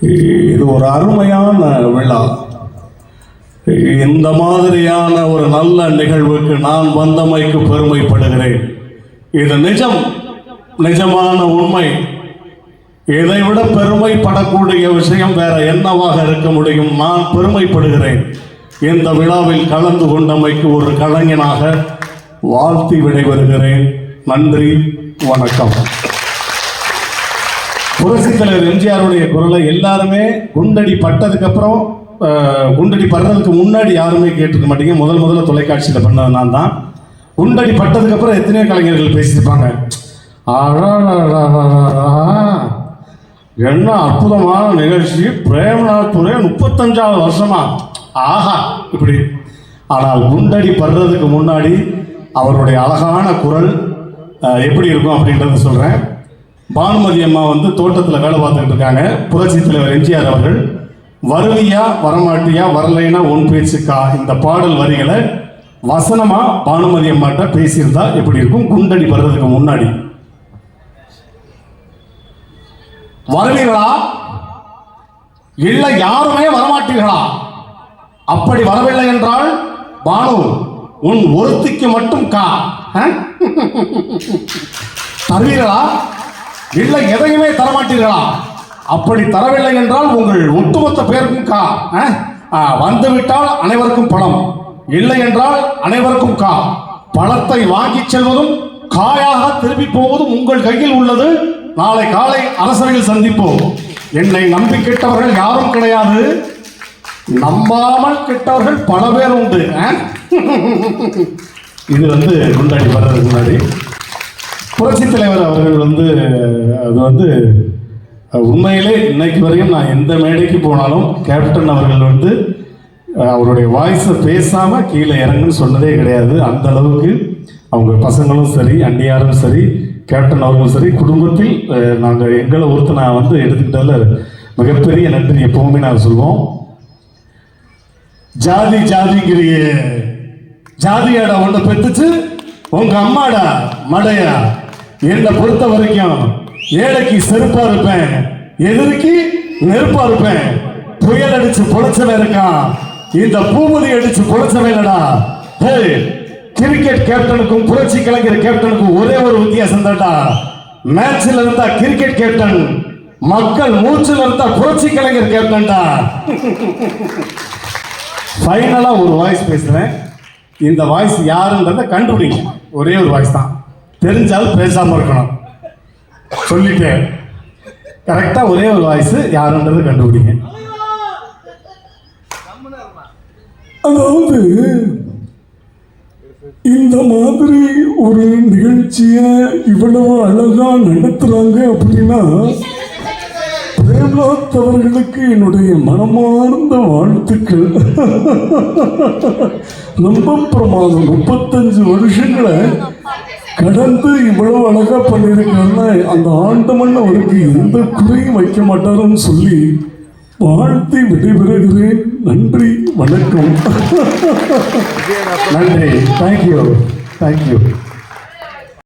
இது ஒரு அருமையான விழா. இந்த மாதிரியான ஒரு நல்ல நிகழ்வுக்கு நான் வந்தமைக்கு பெருமைப்படுகிறேன். இது நிஜம் நிஜமான உண்மை. இதை விட பெருமைப்படக்கூடிய விஷயம் வேற என்னவாக இருக்க முடியும்? நான் பெருமைப்படுகிறேன். இந்த விழாவில் கலந்து கொண்டமைக்கு ஒரு கலைஞனாக வாழ்த்தி விடைபெறுகிறேன். நன்றி வணக்கம். புரட்சி தலைவர் எம்ஜிஆருடைய குரலை எல்லாருமே குண்டடி பட்டதுக்கு அப்புறம் குண்டடி படுறதுக்கு முன்னாடி யாருமே கேட்டிருக்க மாட்டீங்க. முதல் முதல்ல தொலைக்காட்சியில் பண்ணது நான் தான். குண்டடி பட்டதுக்கு அப்புறம் எத்தனையோ கலைஞர்கள் பேசியிருப்பாங்க. என்ன அற்புதமான நிகழ்ச்சி. பிரேமநாத் துறை முப்பத்தஞ்சாவது வருஷமா. ஆஹா இப்படி. ஆனால் குண்டடி படுறதுக்கு முன்னாடி அவருடைய அழகான குரல் எப்படி இருக்கும் அப்படின்றத சொல்கிறேன் பானுமதி அம்மா வந்து தோட்டத்தில் வேலை பார்த்துக்கிட்டு இருக்காங்க. புரட்சி தலைவர் எம்ஜிஆர் அவர்கள் வருவியா வரமாட்டியா வரலைனா உன் பேச்சுக்கா? இந்த பாடல் வரிகளை வசனமா பானுமதி அம்மாட்ட பேசியிருந்தா எப்படி இருக்கும்? குண்டடி வர்றதுக்கு முன்னாடி. வருவீர்களா? இல்லை யாருமே வரமாட்டீர்களா? அப்படி வரவில்லை என்றால் பானு உன் ஒருத்திக்கு மட்டும் கா. தருவீர்களா? இல்லை எதையுமே தரமாட்டீர்களா? அப்படி தரவில்லை என்றால் உங்கள் ஒட்டுமொத்த பேருக்கும் கா ஆ? வந்துவிட்டால் அனைவருக்கும் பணம். இல்லை என்றால் அனைவருக்கும் கா. பணத்தை வாங்கிச் செல்வதும் காயாக திரும்பி போவதும் உங்கள் கையில் உள்ளது. நாளை காலை அரசரையில் சந்திப்போம். என்னை நம்பி கெட்டவர்கள் யாரும் கிடையாது. நம்பாமல் கெட்டவர்கள் பல பேர் உண்டு ஆ? இது வந்து முன்னாடி வர்றதுக்கு முன்னாடி புரட்சி தலைவர் அவர்கள் வந்து அது வந்து உண்மையிலே இன்னைக்கு வரையும் நான் எந்த மேடைக்கு போனாலும் கேப்டன் அவர்கள் வந்து அவருடைய வாய்ஸை பேசாமல் கீழே இறங்குன்னு சொன்னதே கிடையாது. அந்த அளவுக்கு அவங்க பசங்களும் சரி அண்ணியாரும் சரி கேப்டன் அவர்களும் சரி குடும்பத்தில் நாங்கள் எங்களை ஒருத்த நான் வந்து எடுத்துக்கிட்டதில் மிகப்பெரிய நன்றி எப்பவுமே நான் சொல்வோம். ஜாதி ஜாதிங்கிறியே ஜாதியாடா ஒன்று பெற்றுச்சு உங்க அம்மாடா மடையா என்னை பொறுத்த வரைக்கும் ஏழைக்கு செருப்பா இருப்பேன் எதிர்க்கு நெருப்பா இருப்பேன். புயல் அடிச்சு பொழைச்சவன் இருக்கான் இந்த பூமதி அடிச்சு பொழைச்சவன் இல்லடா. ஹே கிரிக்கெட் கேப்டனுக்கும் புரட்சி கலைஞர் கேப்டனுக்கும் ஒரே ஒரு வித்தியாசம் தான்டா. மேட்ச்ல இருந்தா கிரிக்கெட் கேப்டன் மக்கள் மூச்சுல இருந்தா புரட்சி கலைஞர் கேப்டன்டா ஃபைனலாக ஒரு வாய்ஸ் பேசுகிறேன் இந்த வாய்ஸ் யாருன்றதை கண்டுபிடிங்க. ஒரே ஒரு வாய்ஸ் தான். தெரிஞ்சாலும் பேசாமல் இருக்கணும். சொல்லிட்டேன். கரெக்டாக ஒரே ஒரு வாய்ஸ் யாருன்றதை கண்டுபிடிங்க. அதாவது இந்த மாதிரி ஒரு நிகழ்ச்சியை இவ்வளவு அழகா நடத்துறாங்க அப்படின்னா பிரேம்நாத் அவர்களுக்கு என்னுடைய மனமார்ந்த வாழ்த்துக்கள். ரொம்ப பிரமாதம். முப்பத்தஞ்சு வருஷங்களை கடந்து இவ்வளவு அழகா பண்ணியிருக்காருன்னா அந்த ஆண்டவன் அவருக்கு எந்த குறையும் வைக்க மாட்டாருன்னு சொல்லி வாழ்த்தி விடைபெறுகிறேன். நன்றி வணக்கம். நன்றி. Thank you thank you